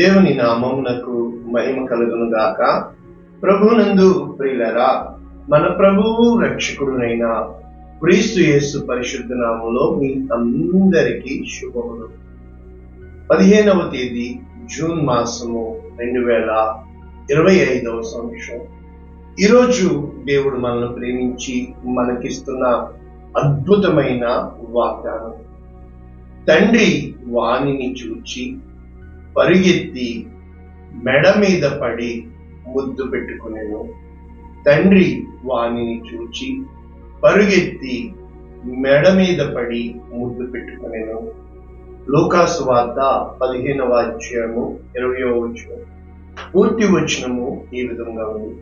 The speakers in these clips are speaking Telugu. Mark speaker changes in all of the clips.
Speaker 1: దేవుని నామమునకు మహిమ కలుగును గాక ప్రభునందు ప్రియులరా మన ప్రభువు రక్షకుడునైన క్రీస్తు యేసు పరిశుద్ధ నామంలో మీ అందరికీ శుభములు. పదిహేనవ తేదీ జూన్ మాసము రెండు వేల ఇరవై ఐదవ సంవత్సరం. ఈరోజు దేవుడు మనల్ని ప్రేమించి మనకిస్తున్న అద్భుతమైన వాగ్దానం. తండ్రి వాణిని చూచి పరుగెత్తి మెడ మీద పడి ముద్దు పెట్టుకునేను. తండ్రి వాణిని చూచి పరుగెత్తి మెడ మీద పడి ముద్దు పెట్టుకునేను. లోకాసు వార్త పదిహేనవ అధ్యాయము ఇరవయో వచనం. పూర్తి వచనము ఈ విధంగా ఉంది.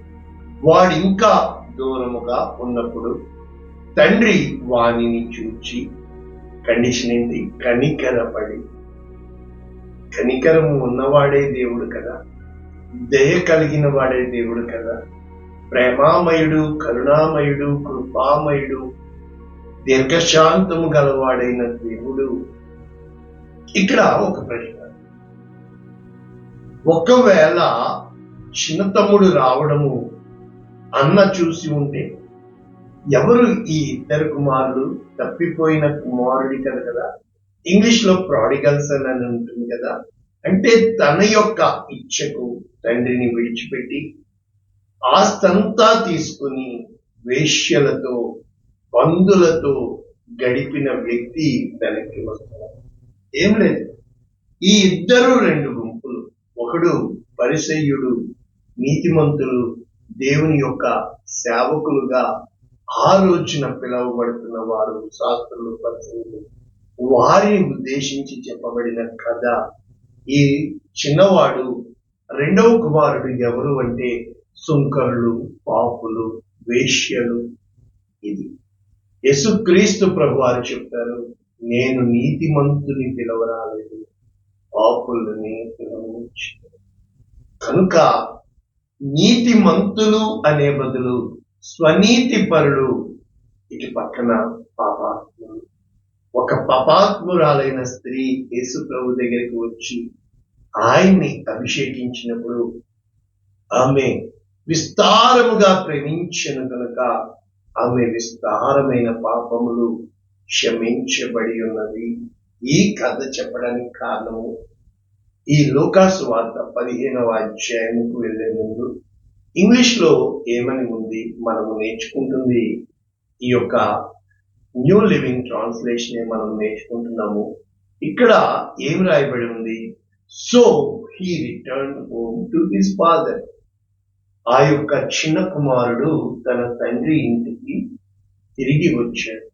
Speaker 1: వాడు ఇంకా దూరముగా ఉన్నప్పుడు తండ్రి వాణిని చూచి కండిషన్ ఏంటి కనికరపడి కనికరము ఉన్నవాడే దేవుడు కదా. దయ కలిగిన వాడే దేవుడు కదా. ప్రేమామయుడు కరుణామయుడు కృపామయుడు దీర్ఘశాంతము గలవాడైన దేవుడు. ఇక్కడ ఒక ప్రశ్న. ఒకవేళ చిన్న తమ్ముడు రావడము అన్న చూసి ఉంటే ఎవరు ఈ ఇద్దరు కుమారులు? తప్పిపోయిన కుమారుడి కదా. ఇంగ్లీష్లో ప్రాడిగల్స్ అని ఉంటుంది కదా. అంటే తన యొక్క ఇచ్చకు తండ్రిని విడిచిపెట్టి ఆస్తంతా తీసుకుని వేశ్యలతో బంధులతో గడిపిన వ్యక్తి వెనక్కి వస్తాడు. ఏం లేదు. ఈ ఇద్దరు రెండు గుంపులు ఒకడు పరిసయ్యుడు నీతిమంతులు దేవుని యొక్క సేవకులుగా ఆ రోజున పిలువబడుతున్న వారు శాస్త్రులు పరిచయులు వారిని ఉద్దేశించి చెప్పబడిన కథ ఈ చిన్నవాడు రెండవ కుమారుడు ఎవరు అంటే సుంకరులు పాపులు వేశ్యలు ఇది. యసుక్రీస్తు ప్రభు వారు చెప్తారు నేను నీతిమంతుని పిలవరాలేదు పాపులని పిలవచ్చు కనుక నీతిమంతులు అనే బదులు స్వనీతి పరులు ఇటు పక్కన పాపాత్ములు. ఒక పాపాత్మురాలైన స్త్రీ యేసు ప్రభు దగ్గరికి వచ్చి ఆయన్ని అభిషేకించినప్పుడు ఆమె విస్తారముగా ప్రేమించను కనుక ఆమె విస్తారమైన పాపములు క్షమించబడి ఉన్నది. ఈ కథ చెప్పడానికి కారణము ఈ లోకాసు వార్త పదిహేనవ అధ్యాయముకు వెళ్ళే ముందు ఇంగ్లీష్లో ఏమని ఉంది మనము నేర్చుకుంటుంది. ఈ యొక్క న్యూ లివింగ్ ట్రాన్స్లేషన్ మనం నేర్చుకుంటున్నాము. ఇక్కడ ఏం రాయబడి ఉంది? So he return home to his father ఆ యొక్క చిన్న కుమారుడు తన తండ్రి ఇంటికి తిరిగి వచ్చాడు.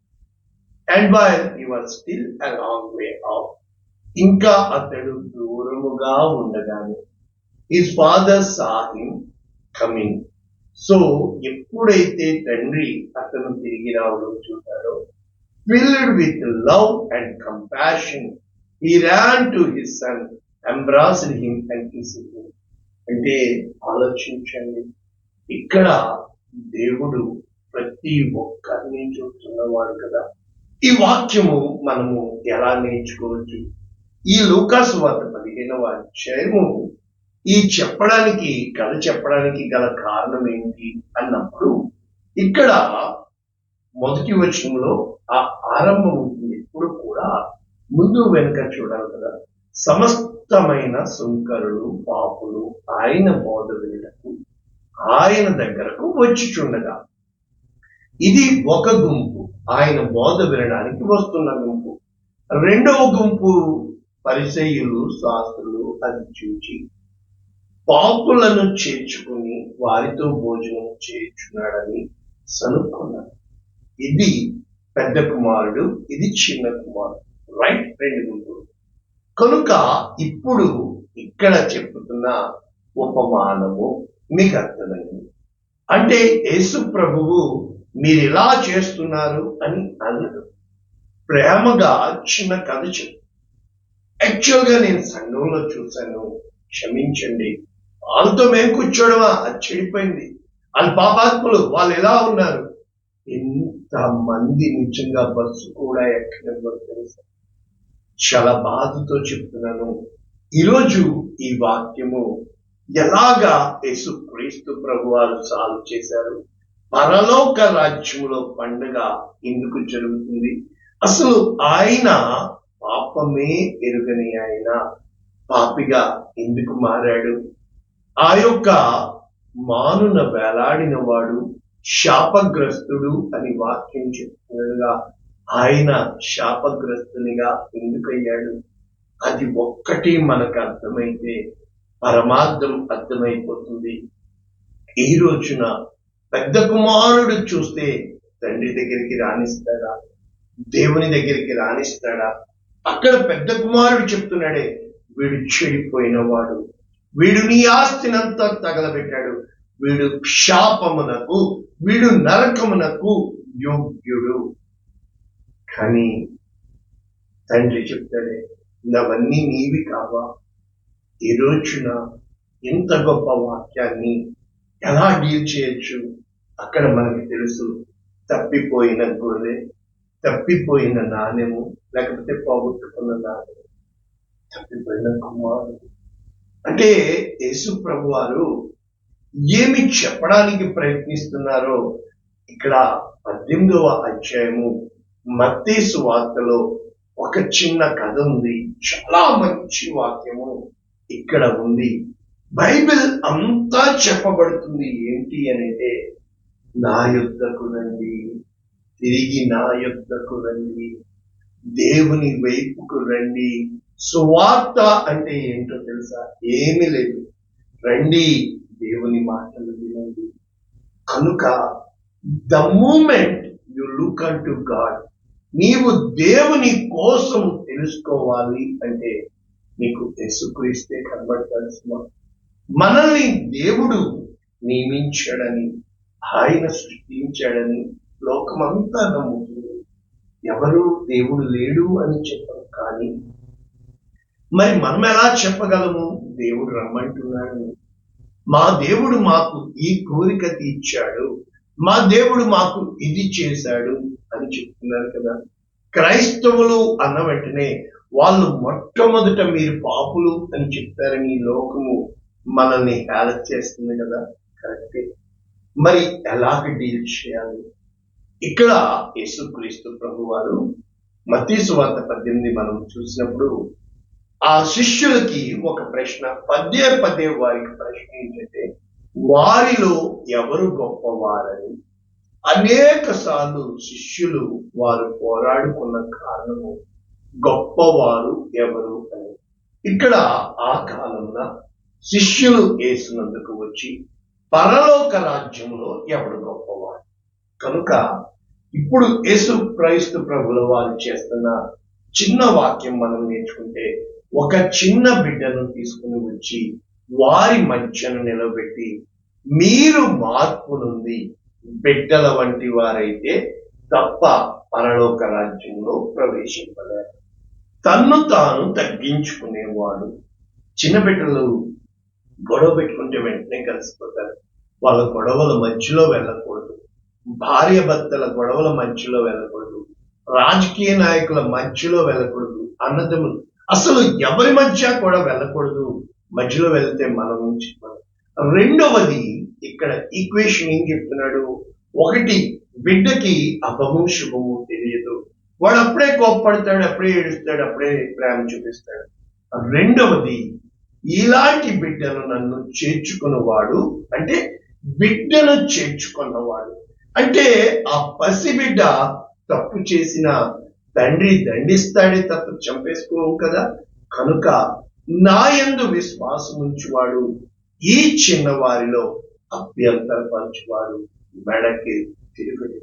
Speaker 1: And by he was still a long way off ఇంకా అతడు దూరముగా ఉండగానే his father saw him coming so ఎప్పుడైతే తండ్రి అతను తిరిగి రావడం చూశారో filled with love and compassion he ran to his son embraced him and kissed him. అంటే ఆలోచించండి. ఇక్కడ దేవుడు ప్రతి ఒక్కరిని చూస్తున్నవాడు కదా. ఈ వాక్యము మనము ఎలా నేర్చుకోవచ్చు? ఈ లూకాసు వార్త పదిహేనవ అధ్యాయము ఈ చెప్పడానికి కథ చెప్పడానికి గల కారణం ఏంటి అన్నప్పుడు ఇక్కడ మొదటి వచనంలో ఆ ఆరంభం ఉంటుంది ఎప్పుడు కూడా ముందు వెనుక చూడాలి కదా. సమస్తమైన సుంకరులు పాపులు ఆయన బోధ వినటకు ఆయన దగ్గరకు వచ్చిచుండగా. ఇది ఒక గుంపు. ఆయన బోధ వినడానికి వస్తున్న గుంపు. రెండవ గుంపు పరిచయులు శాస్త్రులు అది చూచి పాపులను చేర్చుకుని వారితో భోజనం చేర్చున్నాడని సనుక్కున్నాడు ఇది పెద్ద కుమారుడు ఇది చిన్న కుమారుడు. రైట్ రెండు గుంపులు. కనుక ఇప్పుడు ఇక్కడ చెప్పుతున్న ఉపమానము మీకు అర్థమైంది. అంటే యేసు ప్రభువు మీరు ఇలా చేస్తున్నారు అని అన్నాడు ప్రేమగా చిన్న కథ చెప్పు. యాక్చువల్గా నేను సంఘంలో చూశాను. క్షమించండి. వాళ్ళతో మేము కూర్చోడమా? అది చెడిపోయింది. వాళ్ళ పాపాత్ములు వాళ్ళు ఎలా ఉన్నారు? ఎన్ని మంది నిజంగా బస్సు కూడా ఎక్కడెవ్వరు తెలుసా? చాలా బాధతో చెప్తున్నాను. ఈరోజు ఈ వాక్యము ఎలాగా యేసు క్రీస్తు ప్రభు వారు సాల్వ్ చేశారు? పరలోక రాజ్యంలో పండుగ ఎందుకు జరుగుతుంది? అసలు ఆయన పాపమే ఎరుగని ఆయన. పాపిగా ఎందుకు మారాడు? ఆ యొక్క మానున వేలాడిన వాడు శాపగ్రస్తుడు అని వాక్యం చెప్తున్నాడుగా ఆయన శాపగ్రస్తునిగా ఎందుకయ్యాడు? అది ఒక్కటి మనకు అర్థమైతే పరమార్థం అర్థమైపోతుంది. ఈ రోజున పెద్ద కుమారుడు చూస్తే తండ్రి దగ్గరికి రాణిస్తాడా దేవుని దగ్గరికి రాణిస్తాడా అక్కడ పెద్ద కుమారుడు చెప్తున్నాడే వీడు చెడిపోయిన వాడు వీడు నీ ఆస్తినంతా తగలబెట్టాడు. వీడు శాపమునకు వీడు నరకమునకు యోగ్యుడు. కానీ తండ్రి చెప్తాడే ఇవన్నీ నీవి కావా? ఈ రోజున ఇంత గొప్ప వాక్యాన్ని ఎలా డీల్ చేయొచ్చు? అక్కడ మనకి తెలుసు తప్పిపోయిన గొర్రె తప్పిపోయిన నాణ్యము లేకపోతే పోగొట్టుకున్న నాణ్యము తప్పిపోయిన కుమారుడు. అంటే యేసు ప్రభు వారు ఏమి చెప్పడానికి ప్రయత్నిస్తున్నారో ఇక్కడ పద్దెనిమిదవ అధ్యాయము మత్తేసు వార్తలో ఒక చిన్న కథ ఉంది. చాలా మంచి వాక్యము ఇక్కడ ఉంది. బైబిల్ అంతా చెప్పబడుతుంది ఏంటి అంటే నా యుద్ధకు రండి తిరిగి నా యుద్ధకు రండి దేవుని వైపుకు రండి. సువార్త అంటే ఏంటో తెలుసా? ఏమీ లేదు. రండి దేవుని మాటలు వినండి. కనుక the moment you look unto God నీవు దేవుని కోసం తెలుసుకోవాలి అంటే నీకు యేసుక్రీస్తే కనబడతాల్సిన మనల్ని దేవుడు నియమించాడని ఆయన సృష్టించాడని లోకమంతా నమ్ముతుంది. ఎవరు దేవుడు లేడు అని చెప్పరు కానీ మరి మనం ఎలా చెప్పగలము? దేవుడు రమ్మంటున్నాడు. మా దేవుడు మాకు ఈ కోరిక తీర్చాడు. మా దేవుడు మాకు ఇది చేశాడు అని చెప్తున్నారు కదా. క్రైస్తవులు అన్న వెంటనే వాళ్ళు మొట్టమొదట మీరు పాపులు అని చెప్తారని ఈ లోకము మనల్ని హేళ చేస్తుంది కదా. కరెక్టే. మరి ఎలాగ డీల్ చేయాలి? ఇక్కడ యేసుక్రీస్తు ప్రభు వారు మతీసు వార్త పద్దెనిమిది మనం చూసినప్పుడు ఆ శిష్యులకి ఒక ప్రశ్న పదే పదే వారికి ప్రశ్న ఏంటంటే వారిలో ఎవరు గొప్పవారని? అనేక సార్లు శిష్యులు వారు పోరాడుకున్న కారణము గొప్పవారు ఎవరు? అని. ఇక్కడ ఆ కాలంలో శిష్యులు వేసినందుకు వచ్చి పరలోక రాజ్యంలో ఎవడు గొప్పవారు? కనుక ఇప్పుడు యేసు క్రైస్తు ప్రభుల వారు చేస్తున్న చిన్న వాక్యం మనం నేర్చుకుంటే ఒక చిన్న బిడ్డను తీసుకుని వచ్చి వారి మధ్యను నిలబెట్టి మీరు మార్పు నుండి బిడ్డల వంటి వారైతే తప్ప పరలోక రాజ్యంలో ప్రవేశింపలేరు. తన్ను తాను తగ్గించుకునేవాడు. చిన్న బిడ్డలు గొడవ పెట్టుకుంటే వెంటనే కలిసిపోతారు. వాళ్ళ గొడవల మధ్యలో వెళ్ళకూడదు. భార్య భర్తల గొడవల మధ్యలో వెళ్ళకూడదు. రాజకీయ నాయకుల మధ్యలో వెళ్ళకూడదు. అన్నదమ్ములు అసలు ఎవరి మధ్య కూడా వెళ్ళకూడదు. మధ్యలో వెళ్తే మనం చెప్పాలి రెండవది ఇక్కడ ఈక్వేషన్ ఏం చెప్తున్నాడు? ఒకటి బిడ్డకి అభము శుభము తెలియదు. వాడు అప్పుడే కోప్పడతాడు అప్పుడే ఏడుస్తాడు అప్పుడే ప్రేమ చూపిస్తాడు. రెండవది ఇలాంటి బిడ్డను నన్ను చేర్చుకున్నవాడు అంటే బిడ్డను చేర్చుకున్నవాడు. అంటే ఆ పసి బిడ్డ తప్పు చేసిన తండ్రి దండిస్తాడే తప్ప చంపేసుకోవు కదా? కనుక నా యందు విశ్వాసముంచువాడు ఈ చిన్నవారిలో అభ్యంతరపరచువాడు మెడకి తిరుగుడి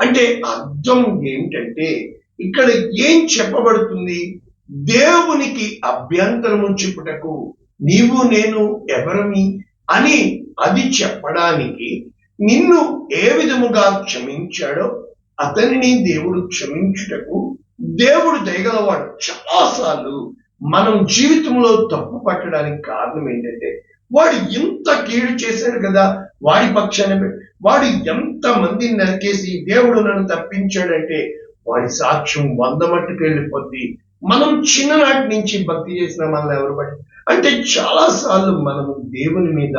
Speaker 1: అంటే అర్థం ఏమిటంటే ఇక్కడ ఏం చెప్పబడుతుంది? దేవునికి అభ్యంతరము చెప్పుటకు నీవు నేను ఎవరమి అని అది చెప్పడానికి నిన్ను ఏ విధముగా క్షమించాడో అతనిని దేవుడు క్షమించుటకు దేవుడు దయగలవాడు. చాలాసార్లు మనం జీవితంలో తప్పు పట్టడానికి కారణం ఏంటంటే వాడు ఇంత కీడు చేశాడు కదా వాడి పక్షాన వాడు ఎంత మందిని నరికేసి దేవుడు నన్ను తప్పించాడంటే వాడి సాక్ష్యం వంద మట్టుకు వెళ్ళిపోద్ది మనం చిన్ననాటి నుంచి భక్తి చేసిన మనల్ని ఎవరు పట్టి అంటే చాలా సార్లు మనము దేవుని మీద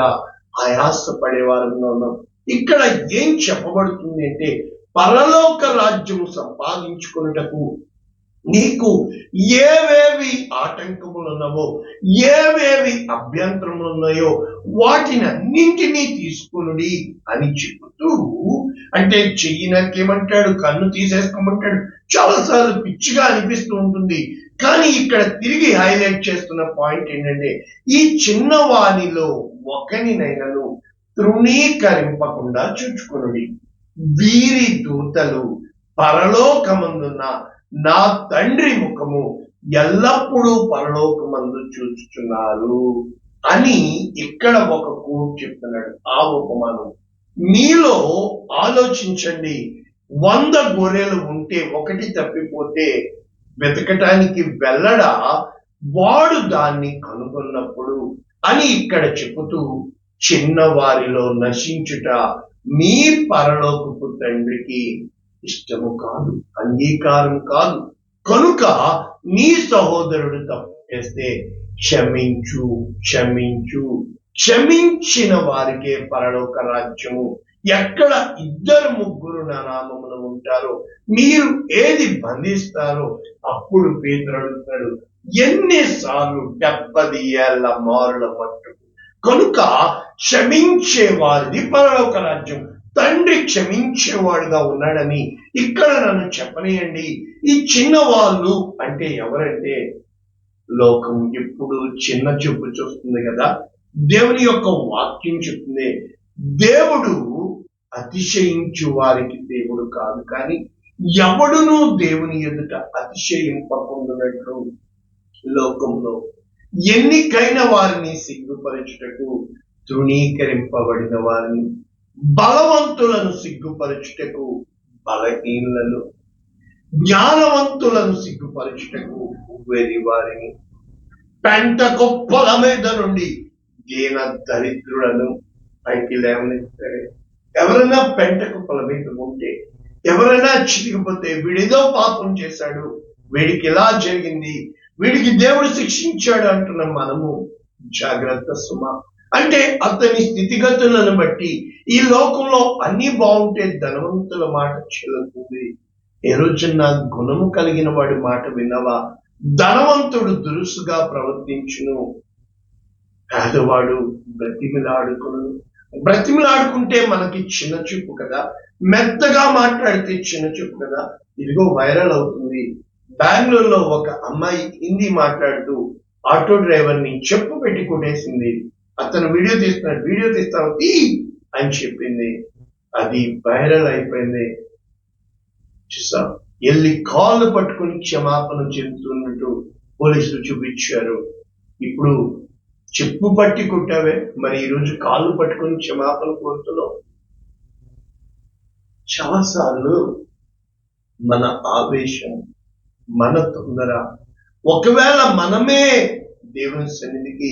Speaker 1: ఆయాస పడేవారంగా ఉన్నాం. ఇక్కడ ఏం చెప్పబడుతుంది అంటే పరలోక రాజ్యము సంపాదించుకున్నటకు నీకు ఏవేవి ఆటంకములు ఉన్నావో ఏవేవి అభ్యంతరములు ఉన్నాయో వాటిని అన్నింటినీ తీసుకునుడి అని చెబుతూ అంటే చెయ్యి నాకేమంటాడు కన్ను తీసేసుకోమంటాడు. చాలాసార్లు పిచ్చిగా అనిపిస్తూ ఉంటుంది. కానీ ఇక్కడ తిరిగి హైలైట్ చేస్తున్న పాయింట్ ఏంటంటే ఈ చిన్న వాణిలో ఒకనినైనను తృణీకరింపకుండా చూచుకునుడి. వీరి దూతలు పరలోకమందున్న నా తండ్రి ముఖము ఎల్లప్పుడూ పరలోకమందు చూచుచున్నారు అని ఇక్కడ ఒక కోట్ చెప్తున్నాడు ఆ ఉపమానం. మీలో ఆలోచించండి. వంద గొర్రెలు ఉంటే ఒకటి తప్పిపోతే వెతకటానికి వెళ్ళడా? వాడు దాన్ని కనుగొన్నప్పుడు అని ఇక్కడ చెబుతూ చిన్నవారిలో నశించుట మీ పరలోకపు తండ్రికి ఇష్టము కాదు అంగీకారం కాదు. కనుక నీ సహోదరుడు తప్పు చేస్తే క్షమించు క్షమించు. క్షమించిన వారికే పరలోక రాజ్యము. ఎక్కడ ఇద్దరు ముగ్గురు నా నామమున ఉంటారో మీరు ఏది బంధిస్తారో అప్పుడు పేదలు అడుగుతాడు ఎన్నిసార్లు డెబ్బది ఏళ్ళ మారుల పట్టుకు కనుక క్షమించేవారిది పరలోక రాజ్యం. తండ్రి క్షమించేవాడుగా ఉన్నాడని ఇక్కడ నన్ను చెప్పనియండి. ఈ చిన్న వాళ్ళు అంటే ఎవరంటే లోకం ఎప్పుడు చిన్న చూపు చూస్తుంది కదా. దేవుని యొక్క వాక్యం చెప్తుంది దేవుడు అతిశయించు వారికి దేవుడు కాదు కానీ ఎవడునూ దేవుని ఎదుట అతిశయింపకుండానట్లు లోకంలో ఎన్నికైన వారిని సిగ్గుపరచుటకు తృణీకరింపబడిన వారిని బలవంతులను సిగ్గుపరచుటకు బలహీనులను జ్ఞానవంతులను సిగ్గుపరచుటకు వెరి వారిని పెంట గొప్పల మీద నుండి దీన దరిద్రులను పైకి లేవనెత్తాడు ఎవరైనా పెంట గొప్పల మీద ఉంటే ఎవరైనా చిరిగిపోతే వీడేదో పాపం చేశాడు వీడికి ఇలా జరిగింది వీడికి దేవుడు శిక్షించాడు అంటున్న మనము. జాగ్రత్త సుమ. అంటే అతని స్థితిగతులను బట్టి ఈ లోకంలో అన్ని బాగుంటే ధనవంతుల మాట చెల్లుతుంది ఏ రోజున గుణము కలిగిన వాడి మాట విన్నవా ధనవంతుడు దురుసుగా ప్రవర్తించును. పేదవాడు బ్రతిమిలాడుకును బ్రతిమిలాడుకుంటే మనకి చిన్న చూపు కదా. మెత్తగా మాట్లాడితే చిన్న చూపు కదా. ఇదిగో వైరల్ అవుతుంది. బెంగళూరులో ఒక అమ్మాయి హిందీ మాట్లాడుతూ ఆటో డ్రైవర్ని చెప్పు పెట్టి కొట్టేసింది. అతను వీడియో తీస్తున్నాడు వీడియో తీస్తావు తీ అని చెప్పింది. అది వైరల్ అయిపోయింది. చూసా? వెళ్ళి కాళ్ళు పట్టుకుని క్షమాపణ చెందుతున్నట్టు పోలీసులు చూపించారు. ఇప్పుడు చెప్పు పట్టి కొట్టావే? మరి ఈరోజు కాళ్ళు పట్టుకుని క్షమాపణ కోరుతున్నావు? చాలాసార్లు మన ఆవేశం మన తొందర ఒకవేళ మనమే దేవుని సన్నిధికి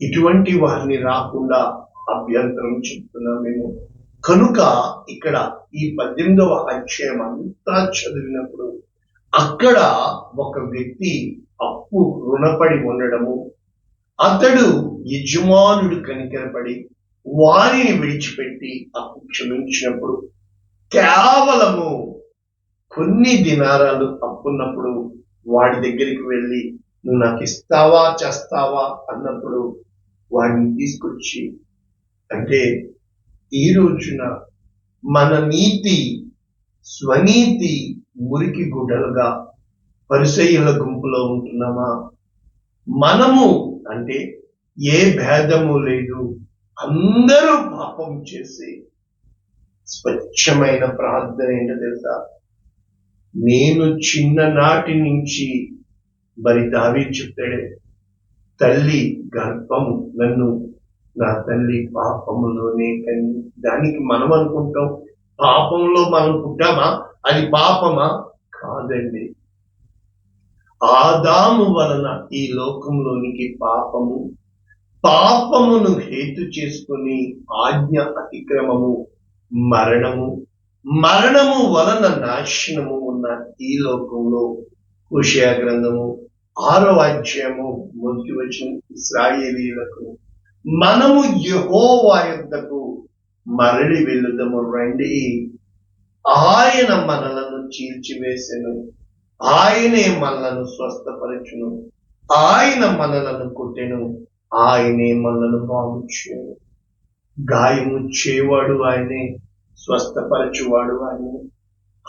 Speaker 1: ఇటువంటి వారిని రాకుండా అభ్యంతరం చెప్తున్నామేమో కనుక ఇక్కడ ఈ పద్దెనిమిదవ అధ్యాయం అంతా చదివినప్పుడు అక్కడ ఒక వ్యక్తి అప్పు రుణపడి ఉండడము అతడు యజమానుడు కనికరపడి వారిని విడిచిపెట్టి అప్పు క్షమించినప్పుడు కేవలము కొన్ని దినారాలు అప్పున్నప్పుడు వాడి దగ్గరికి వెళ్ళి నువ్వు నాకు ఇస్తావా చేస్తావా? అన్నప్పుడు వాడిని తీసుకొచ్చి అంటే ఈ రోజున మన నీతి స్వనీతి మురికి గుడ్డలుగా పరిసయ్యుల గుంపులో ఉంటున్నామా? మనము అంటే ఏ భేదము లేదు. అందరూ పాపం చేసి స్వచ్ఛమైన ప్రార్థన ఏంటో తెలుసా? నేను చిన్ననాటి నుంచి మరి దావి చెప్పాడే తల్లి గర్భము నన్ను నా తల్లి పాపములోనే కని దానికి మనం అనుకుంటాం పాపంలో మనం పుట్టామా? అది పాపమా? కాదండి. ఆదాము వలన ఈ లోకంలోనికి పాపము పాపమును హేతు చేసుకొని ఆజ్ఞ అతిక్రమము మరణము మరణము వలన నాశనము ఉన్న ఈ లోకంలో హుషియా గ్రంథము ఆరో అధ్యాయము మొదటి వచ్చిన ఇస్రాయేలీలకు మనము యెహోవా యుద్ధకు మరలి వెళ్ళుదము రండి. ఆయన మనలను చీల్చివేసెను. ఆయనే మనలను స్వస్థపరచును. ఆయన మనలను కొట్టెను. ఆయనే మనలను బాగుచేయను గాయము చేయవాడు ఆయనే. స్వస్థపరచువాడు ఆయనే.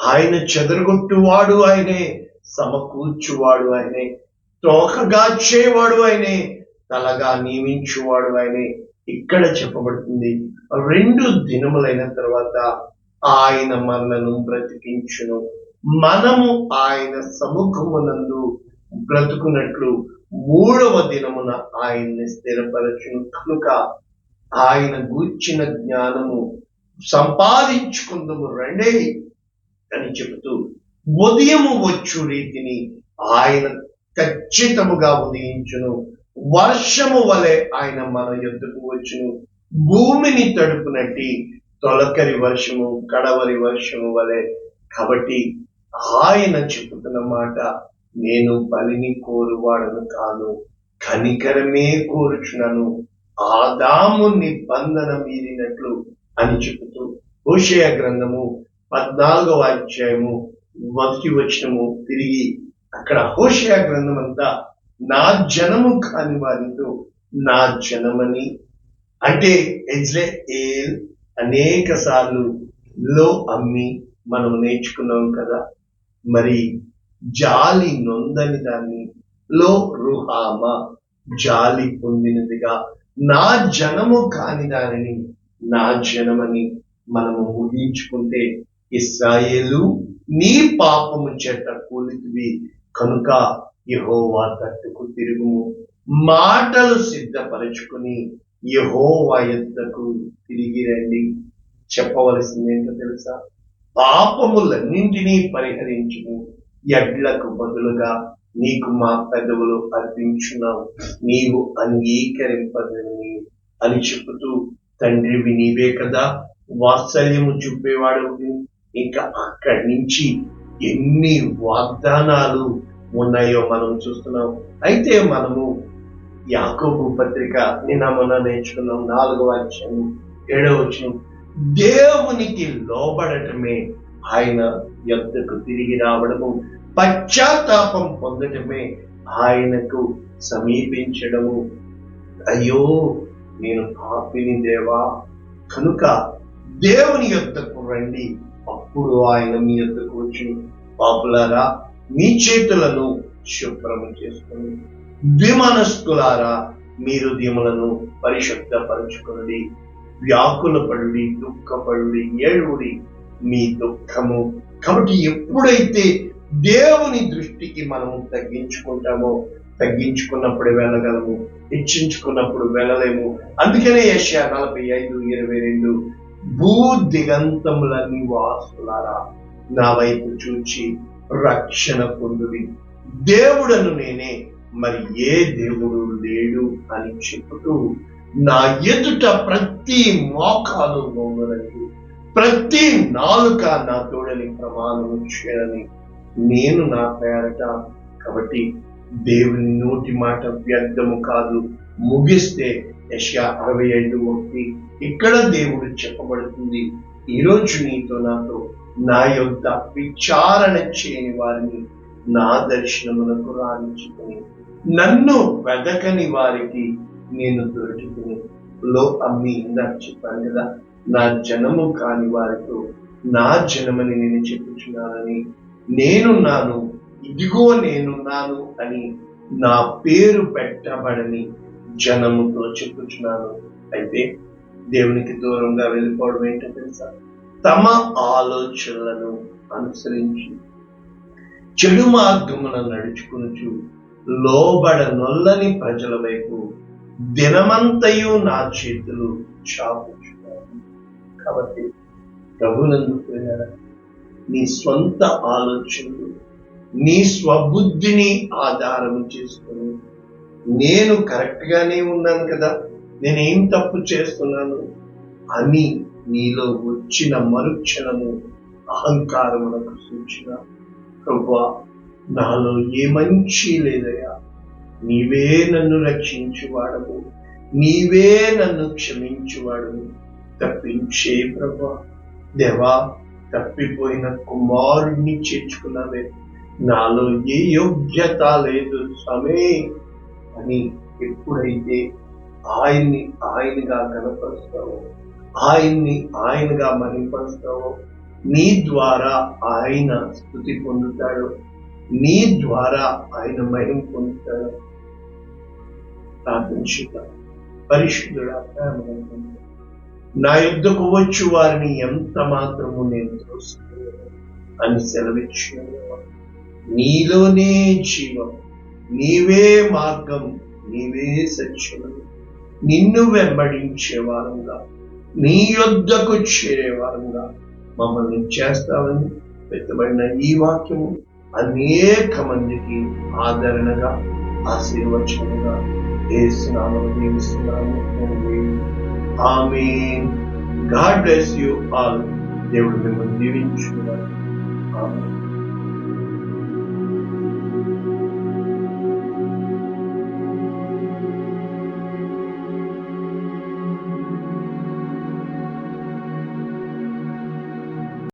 Speaker 1: ఆయన చెదరగొట్టువాడు ఆయనే సమకూర్చువాడు ఆయనే తోకగా చేయవాడు ఆయనే తలగా నియమించువాడు ఆయనే. ఇక్కడ చెప్పబడుతుంది రెండు దినములైన తర్వాత ఆయన మనలను బ్రతికించును. మనము ఆయన సముఖమునందు బ్రతుకున్నట్లు మూడవ దినమున ఆయన్ని స్థిరపరచును. కనుక ఆయన గూర్చిన జ్ఞానము సంపాదించుకుందము రండి అని చెబుతూ ఉదయము వచ్చు రీతిని ఆయన ఖచ్చితముగా ఉదయించును. వర్షము వలె ఆయన మన ఎద్దుకు వచ్చును. భూమిని తడుపునట్టి తొలకరి వర్షము కడవరి వర్షము వలె. కాబట్టి ఆయన చెబుతున్న మాట నేను బలిని కోరువాడను కాను కనికరమే కోరుచున్నాను. ఆదాము నిబంధన మీరినట్లు అని చెబుతూ హోషయ గ్రంథము పద్నాలుగవ అధ్యాయము మొదటి వచనము తిరిగి అక్కడ హోషయ గ్రంథం అంతా నా జనము కాని వారితో నా జనమని. అంటే ఎజ్రే ఏల్ అనేక సార్లు లో అమ్మి మనం నేర్చుకున్నాం కదా. మరి జాలి నొందని దాన్ని లో రుహామ జాలి పొందినదిగా నా జనము కాని దానిని నా జనమని మనము ఊహించుకుంటే ఇస్రాయేలు నీ పాపము చేత కూలితివి. కనుక యహోవా తట్టుకు తిరుగుము. మాటలు సిద్ధపరచుకుని యహోవా ఎద్దకు తిరిగి రండి. చెప్పవలసిందేంటో తెలుసా? పాపములన్నింటినీ పరిహరించుము. ఎడ్లకు బదులుగా నీకు మా పెదవులు అర్పించున్నావు నీవు అంగీకరింపదని అని చెబుతూ తండ్రివి నీవే కదా. వాత్సల్యము చూపేవాడు ఇంకా అక్కడి నుంచి ఎన్ని వాగ్దానాలు ఉన్నాయో మనం చూస్తున్నాం అయితే మనము యాకోబు పత్రిక నిన్న మొన్న నేర్చుకున్నాం. నాలుగవ అధ్యాయం ఏడవ వచ్చిన దేవునికి లోబడటమే ఆయన ఎంతకు తిరిగి రావడము. పశ్చాత్తాపం పొందటమే ఆయనకు సమీపించడము. అయ్యో నేను పాపిని దేవా. కనుక దేవుని యొద్దకు రండి. అప్పుడు ఆయన మీ యొద్దకు వచ్చి పాపులారా మీ చేతులను శుభ్రము చేసుకుని. ద్విమనస్కులారా మీ హృదయములను పరిశుద్ధపరచుకుని వ్యాకులపడి దుఃఖపడి ఏడుడి మీ దుఃఖము కాబట్టి ఎప్పుడైతే దేవుని దృష్టికి మనము తగ్గించుకుంటామో తగ్గించుకున్నప్పుడు వెళ్ళగలము ఇచ్చించుకున్నప్పుడు వెళ్ళలేము. అందుకనే ఏషియా నలభై ఐదు ఇరవై రెండు భూ దిగంతముల వాసులారా నా వైపు చూచి రక్షణ పొందుడి. దేవుడను నేనే మరి ఏ దేవుడు లేడు అని చెబుతూ నా ఎదుట ప్రతి మోకాలు మోగనని ప్రతి నాలుక నా తోడని ప్రమాణము చేయని నేను నా పేరట. కాబట్టి దేవుని నోటి మాట వ్యర్థము కాదు. ముగిస్తే యశా అరవై ఐదు ఒకటి ఇక్కడ దేవుడు చెప్పబడుతుంది. ఈరోజు నీతో నాతో నా యొక్క విచారణ చేయని వారిని నా దర్శనమునకు రాణించుకుని నన్ను వెదకని వారికి నేను దొరుకుతుని. లో అమ్మి ఇందాక చెప్పాను కదా నా జనము కాని వారితో నా జనమని నేను చెప్పుచున్నానని నాను ఇదిగో నేనున్నాను అని నా పేరు పెట్టబడని జనముతో చెప్పుచున్నాను. అయితే దేవునికి దూరంగా వెళ్ళిపోవడం ఏంటో తెలుసా? తమ ఆలోచనలను అనుసరించి చెడు మార్గమున నడుచుకునుచు లోబడ నొల్లని ప్రజల వైపు దినమంతయు నా చేతులు చాపుచున్నాను కాబట్టి ప్రభునందు నీ సొంత ఆలోచనలు నీ స్వబుద్ధిని ఆధారం చేసుకుని. నేను కరెక్ట్గానే ఉన్నాను కదా? నేనేం తప్పు చేస్తున్నాను? అని నీలో వచ్చిన మరుక్షణము అహంకారములకు సూచన ప్రభా నాలో ఏ మంచి లేదయ్యా? నీవే నన్ను రక్షించువాడము నీవే నన్ను క్షమించువాడము తప్పించే ప్రభా. దేవా తప్పిపోయిన కుమారుణ్ణి చేర్చుకున్నావే. నాలో ఏ యోగ్యత లేదు స్వామి అని ఎప్పుడైతే ఆయన్ని ఆయనగా కనపరుస్తావో ఆయన్ని ఆయనగా మహింపరుస్తావో నీ ద్వారా ఆయన స్థుతి పొందుతాడు నీ ద్వారా ఆయన మహిమ పొందుతాడు. ప్రార్థించుతా పరిశుద్ధుడా నా యుద్ధకు వచ్చు వారిని ఎంత మాత్రము నేను చూసుకోలేదు అని సెలవిచ్చిన నీలోనే జీవం నీవే మార్గం నీవే సత్యము. నిన్ను వెంబడించే వారంగా నీ యొద్దకు చేరే వారంగా మమ్మల్ని చేస్తావని పెద్దబడిన ఈ వాక్యము అనేక మందికి ఆదరణగా ఆశీర్వచనగా వేస్తున్నాము దీవిస్తున్నాము ఆమె గాడ్ బ్లెస్ యూ ఆల్. దేవుడు మిమ్మల్ని దీవించుకున్నారు ఆమె